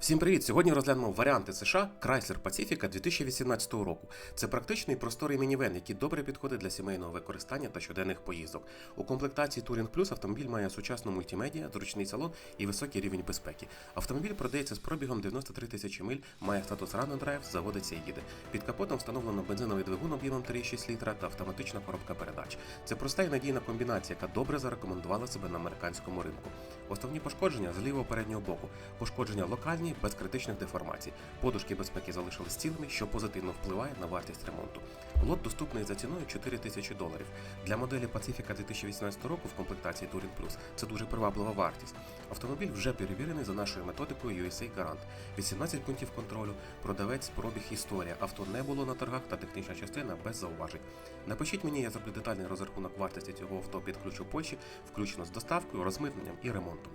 Всім привіт! Сьогодні розглянемо варіанти США Chrysler Pacifica 2018 року. Це практичний просторий мінівен, який добре підходить для сімейного використання та щоденних поїздок. У комплектації Touring Plus автомобіль має сучасну мультимедіа, зручний салон і високий рівень безпеки. Автомобіль продається з пробігом 93 тисячі миль, має статус Run and Drive, заводиться і їде. Під капотом встановлено бензиновий двигун об'ємом 3,6 літра та автоматична коробка передач. Це проста і надійна комбінація, яка добре зарекомендувала себе на американському ринку. Основні пошкодження з лівого переднього боку. Пошкодження локальні, без критичних деформацій. Подушки безпеки залишились цілими, що позитивно впливає на вартість ремонту. Лот доступний за ціною 4 тисячі доларів. Для моделі Pacifica 2018 року в комплектації Touring Plus це дуже приваблива вартість. Автомобіль вже перевірений за нашою методикою USA Garant. 18 пунктів контролю, продавець, пробіг, історія. Авто не було на торгах та технічна частина без зауважень. Напишіть мені, я зроблю детальний розрахунок вартості цього авто під ключ у Польщі, включно з доставкою, розмитненням і ремонтом.